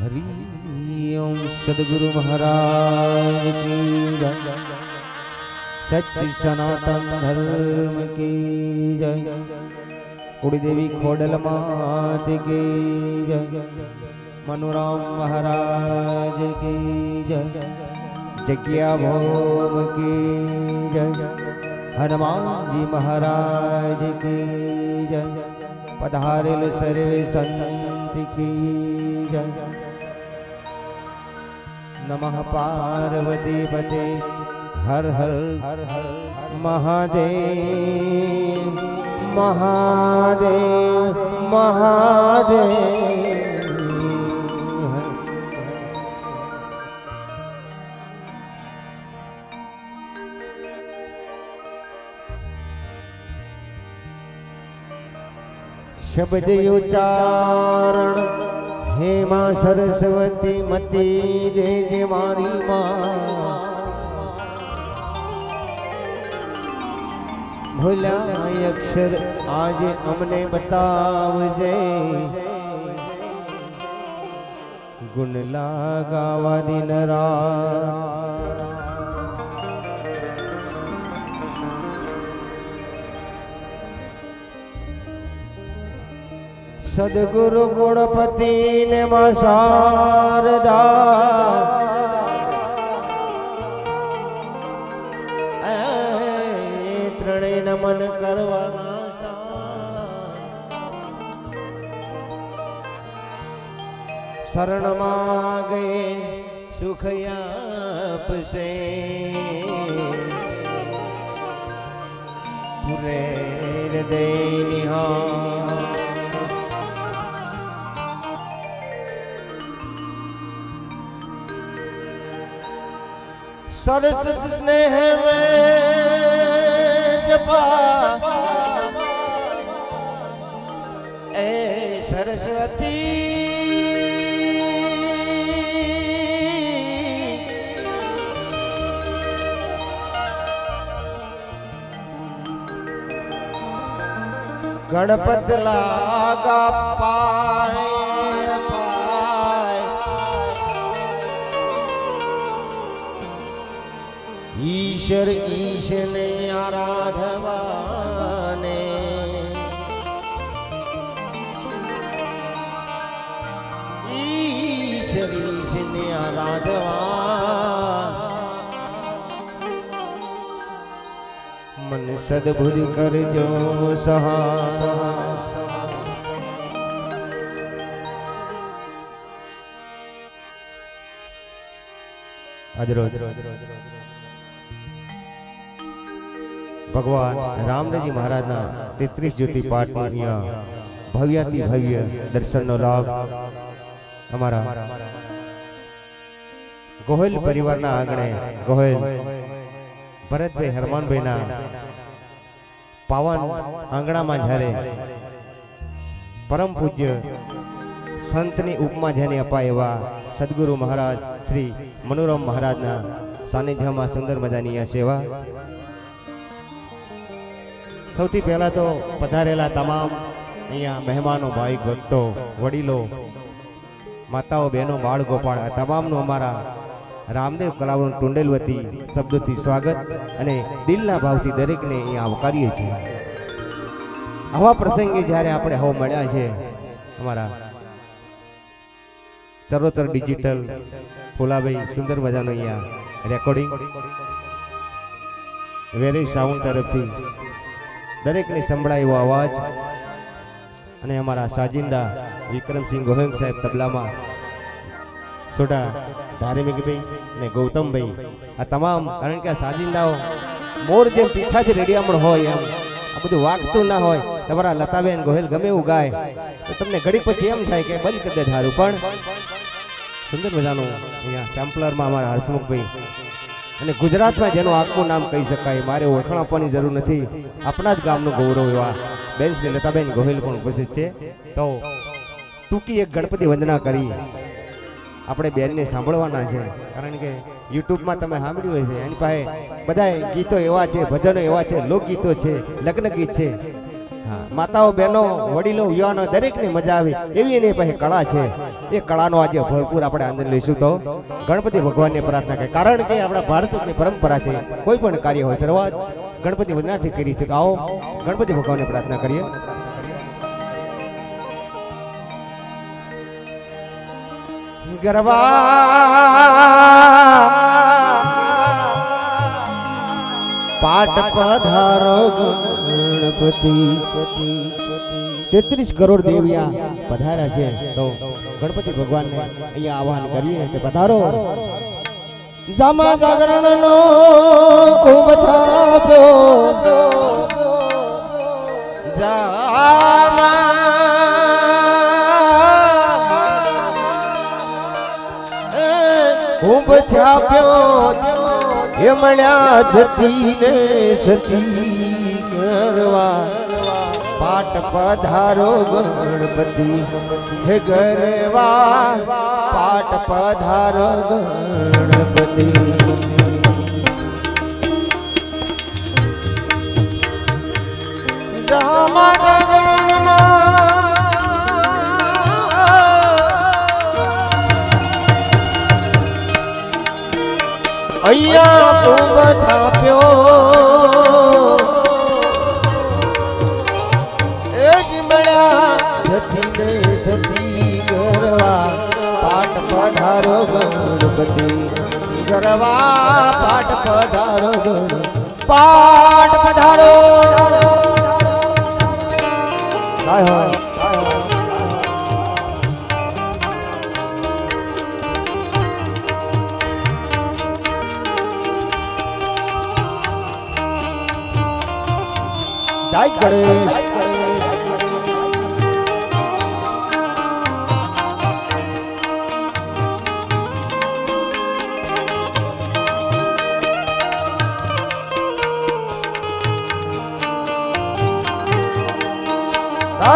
હરિ ઓમ સદગુરુ મહારાજ કી જય સત્ય સનાતન ધર્મ કી જય કુળદેવી ખોડલ માત કી જય મનુરામ મહારાજ કી જય જગ્યા ભોમ કી જય હનુમાનજી મહારાજ કી જય પધારેલ સર્વે સંત કી જય નમઃ પાર્વતી પતે હર હર હર હર મહાદેવ મહાદેવ મહાદેવ શબ્દ ઉચ્ચારણ હે માં સરસ્વતી મતી દેજે મારી માં. ભૂલ્યા અક્ષર આજે અમને બતાવજે. ગુણ લાગાવા દિન રાત. સદગુરુ ગુણપતિ ને માં શારદા. એ ત્રણેય નમન કરવાના. શરણમાં ગયે સુખ આપશે. પુરે હૃદય સરસ સ્નેહ એ સરસ્વતી ગણપત લાગા પાય ઈશ્વર ઈશને આરાધવાને ઈશ્વર ઈશને આરાધવા મન સદભુજ કરજો સહા આજરોજ ભગવાન રામદેવજી મહારાજના તેત્રીસ જ્યોતિ પાઠનો ભવ્યાતિ ભવ્ય દર્શનનો લાભ અમારા ગોહિલ પરિવારના આંગણે ગોહિલ ભરતભાઈ હરમાનભાઈના પાવન આંગણામાં જ્યારે પરમ પૂજ્ય સંતની ઉપમા જેને અપાય એવા સદગુરુ મહારાજ શ્રી મનોરમ મહારાજના સાનિધ્યમાં સુંદર મજાની આ સેવા સૌથી પહેલા તો પધારેલા તમામ અહીંયા મહેમાનો, ભાઈ, ભક્તો, વડીલો, માતાઓ, બહેનો, બાળ ગોપાળ તમામનું અમારા રામદેવ કલાવણ ટુંડેલ વતી શબ્દોથી સ્વાગત અને દિલના ભાવથી દરેકને અહીંયા આવકારીએ છીએ. આવા પ્રસંગે જ્યારે આપણે હવે મળ્યા છે, અમારા ચરોતર ડિજિટલ ફુલાભાઈ સુંદર મજાનું અહીંયા રેકોર્ડિંગ વેરી સાઉન્ડ તરફથી દરેકને સંભળાય એવો અવાજ. અને અમારા સાજિંદા વિક્રમસિંહ ગોહેંગ સાહેબ તબલામાં સોડા ધાર્મિકભાઈ અને ગૌતમભાઈ, આ તમામ, કારણ કે આ સાજિંદાઓ મોર જેમ પીછાથી રેડિયામણ હોય એમ, આ બધું વાગતું ના હોય, તમારા લતાબેન ગોહેલ ગમે એવું ગાય, તો તમને ઘડી પછી એમ થાય કે બંધ કરી દે ધારું. પણ સુંદર મજાનું અહીંયા સેમ્પલરમાં અમારા હર્ષમુખભાઈ અને ગુજરાતમાં જેનું આખું નામ કહી શકાય, મારે ઓળખાણ આપવાની જરૂર નથી. આપણા જ ગામનું ગૌરવ એવા શ્રી લતાબેન ગોહિલ પણ ઉપસ્થિત છે. તો ટૂંકી એક ગણપતિ વંદના કરી. આપણે બેનને સાંભળવાના છે, કારણ કે યુટ્યુબમાં તમે સાંભળ્યું હોય છે એની પાસે બધા ગીતો એવા છે, ભજનો એવા છે, લોકગીતો છે લગ્ન ગીત છે. માતાઓ, બહેનો, વડીલો, યુવાનો દરેકને મજા આવે એવી એની પાસે કળા છે. એ કળાનો આજે ભરપૂર આપણે આનંદ લઈશું તો. ગણપતિ ભગવાનને પ્રાર્થના કરે કારણ કે આપણા ભારતની પરંપરા છે, કોઈ પણ કાર્ય હોય, શરૂઆત ગણપતિ વંદનાથી કરી છે. આવો, ગણપતિ ભગવાનને પ્રાર્થના કરીએ. ગરબા પાટ પધારો ગણપતિ. તેત્રીસ કરોડ દેવિયા પધાર્યા છે. તો ગણપતિ ભગવાનને અહીંયા આહવાન કરીએ કે પધારો. જામા જાગરણનો ખૂબ થાપ્યો. જામા ખૂબ છાપ્યો એ મળ્યા જતી ને સતી કરવા. પાટ પધારો ગણપતિ. હે ગરવા, પાટ પધારો ગણપતિ. જામા તું થાપ્યો એ જ મળ્યા જતી ને સતી ગરવા પાટ પધારો. ગણપતિ ગરવા પાટ પધારો પાટ પધારો જય ગણેશ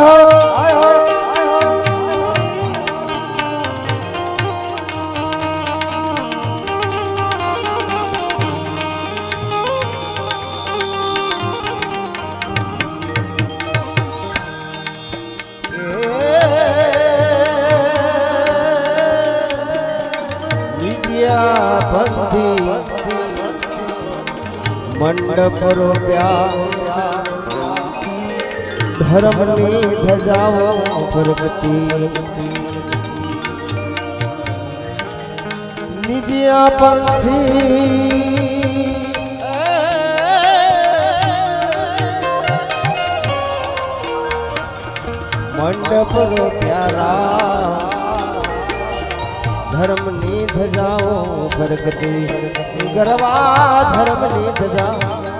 હો. પ્રગતિ નિજિયા પંથી મંડપ રોપ્યા ધર્મની ધજાઓ ફરકતી ગરવા ધર્મની ધજાઓ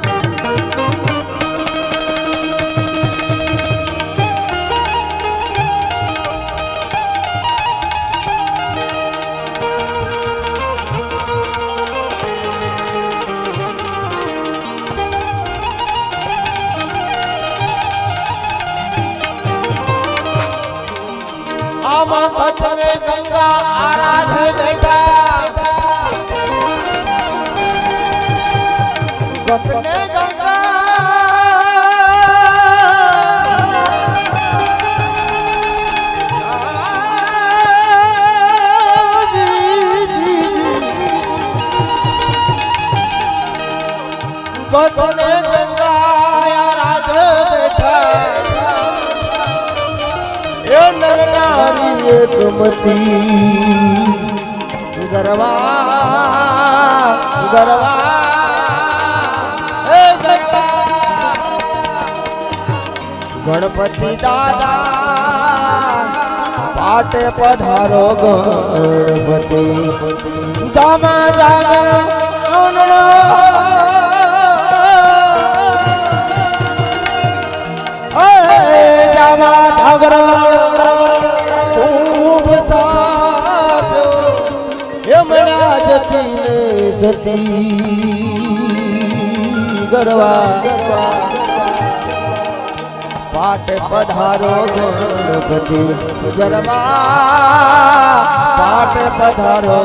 ah. એકમતી ગરવા ગરવા ગણપતિ દાદા પાટે પધારો ગણપતિ. જામા જાગરણ જામા જાગર ખૂબ થાપ્યો એ મળ્યા જતી ગરવા પાટ પધારો ગણપતિ ગરવા પાટ પધારો.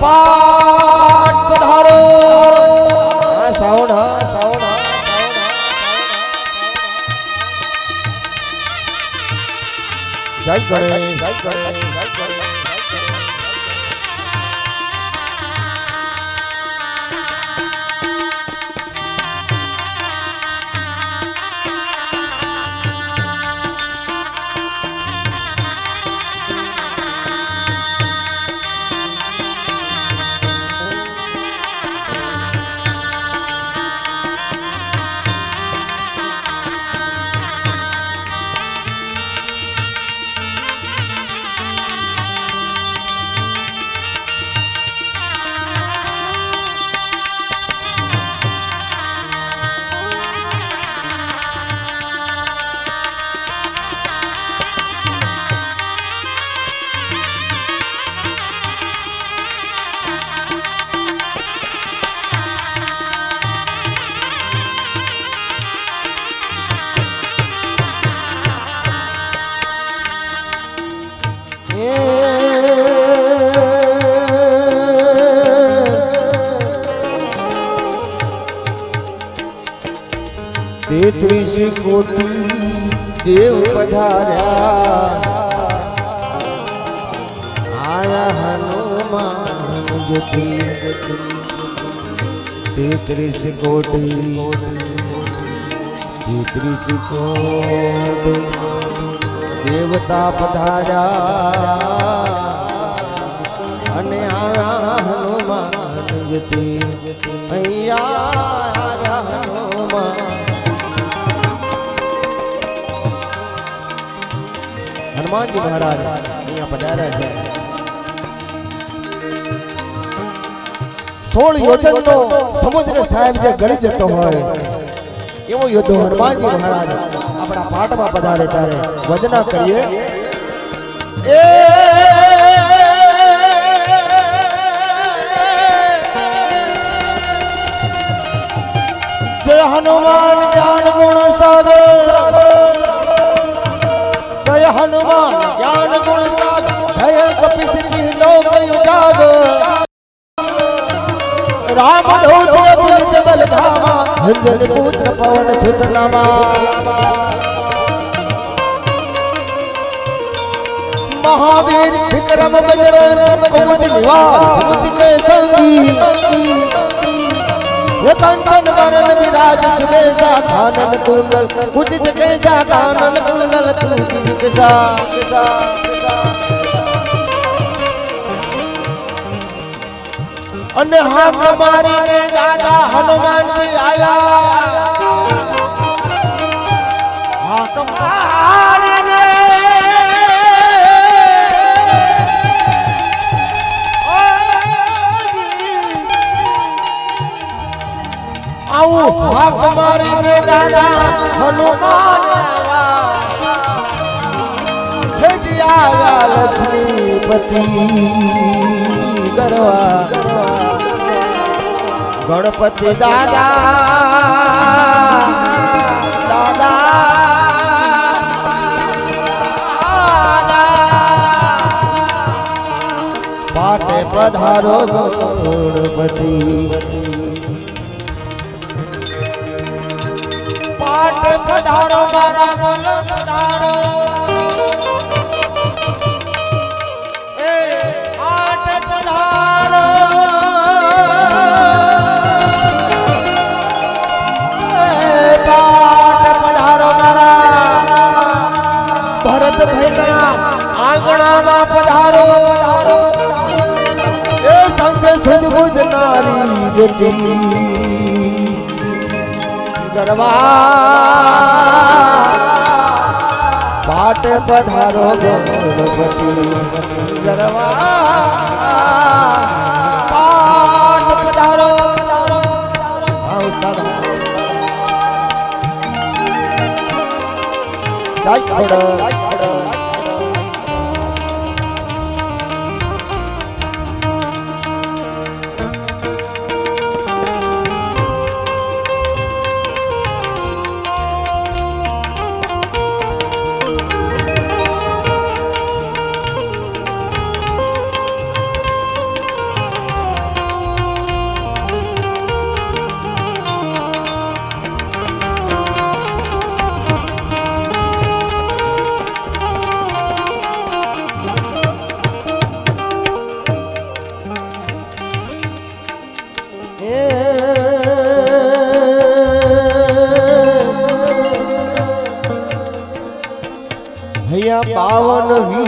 પાટ પધારો જય ગણેશ જય ગણેશ જય ગણેશ. તેત્રીસ કોટી તેત્રીસ કોટી દેવતા પધાર્યા અને આયા હનુમાન જતી અહીંયા હનુમાન હનુમાનજી મહારાજ, અહીંયા પધાર્યા છે. સોળ યોજનનો સમુદ્ર સાહેબ જે ગળી જતો હોય એવો યોદ્ધો હનુમાનજી મહારાજ આપણા પાઠમાં પધારે ત્યારે વંદના કરીએ. એ હનુમાન જ્ઞાન ગુણ સાગર. જય હનુમાન રામ ધૌત પુનિત બલ ધામા અંજન પુત્ર પવન સુત નામા મહાવીર વિક્રમ બજરંગ કુમુદ નિવાસ સુમતિ કે સંગી ये कंचन वरण विराज सुबेसा कानन कुंडल कुचित केसा कानन कुंडल कुचित केसा અને હાથ મારીને દાદા હનુમાનજી આવ્યા. હાથ મારીને આવું હાથ મારીને દાદા હનુમાન આવ્યા લક્ષ્મીપતિ. ગરવા ગણપતિ દાદા પાટે પધારો ગણપતિ પાટે પધારો મારા આંગણામાં પધારો એ સંગ સુદબુદ નારી જતી ગરવા પાટ પધારો ગણપતિ ગરવા પાટ પધારો હા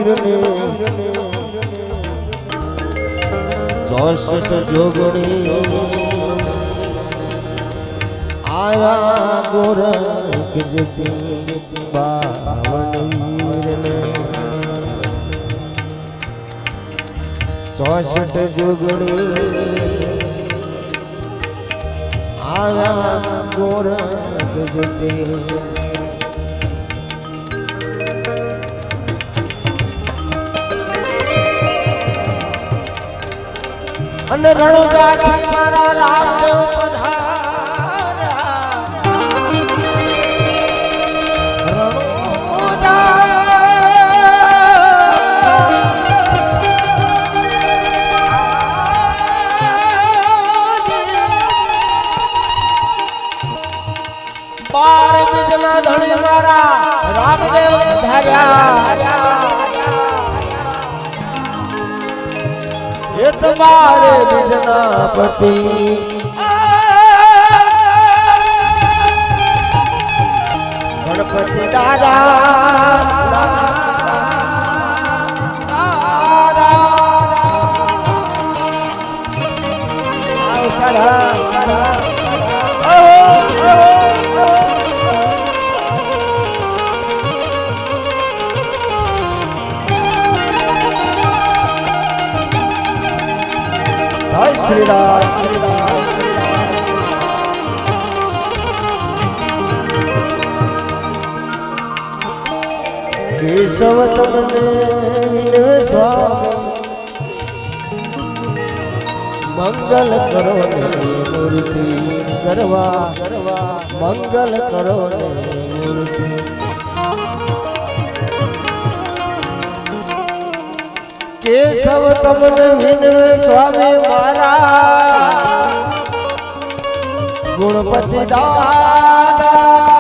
হিরণে যশত যোগণে आया गोरख जति बावन चौसठ जुगणी आया गोरख जति અને રણુજાથી મારા રામદેવ પધાર્યા રણુજા બાર અમારા રામદેવ ધાર્યા એ તમારે બીજના પતિ ગણપતિ દાદા કેશવ તમને વિનવે સ્વામી મારા ગુણપતિ દાદા.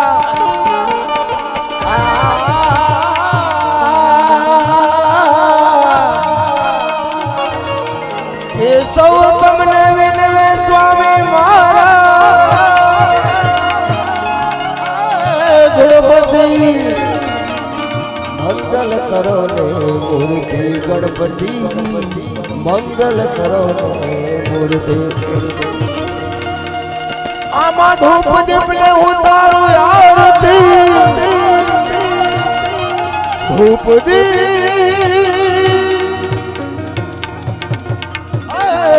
करो रे मूर्ति गणपति। मंगल करो रे मूर्ति। आमा धूप जिपने उतारो आरती। धूप दी।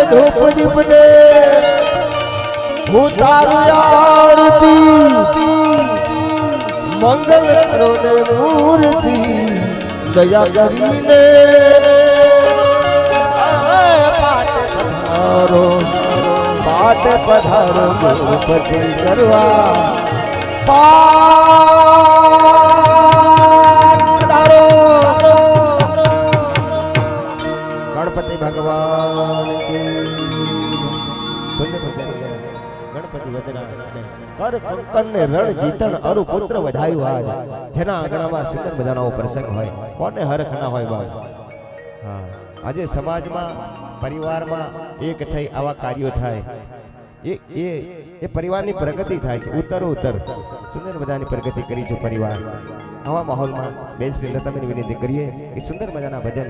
धूप दीप जिपने उतारो आरती। मंगल करो रे मूर्ति। દયા કરીને પધારો, પાટ પધારો ગણપતિ કરવા. પધારો. ગણપતિ ભગવાન સુંદર સુંદર ગણપતિ વધના કર કંકણ ને રણ જીતણ અરુ પુત્ર વધાયું આજ. જેના આંગણામાં સુંદર મજાનો પ્રસંગ હોય, કોને હરખ ના હોય બાપ? હા, આજે સમાજમાં, પરિવારમાં એક થઈ આવા કાર્યો થાય. એ એ એ પરિવારની પ્રગતિ થાય છે. ઉત્તર ઉત્તર સુંદર મજાની પ્રગતિ કરી છે પરિવાર. આવા માહોલમાં શ્રી લતાબેન વિનંતી કરીએ કે સુંદર મજાના ભજન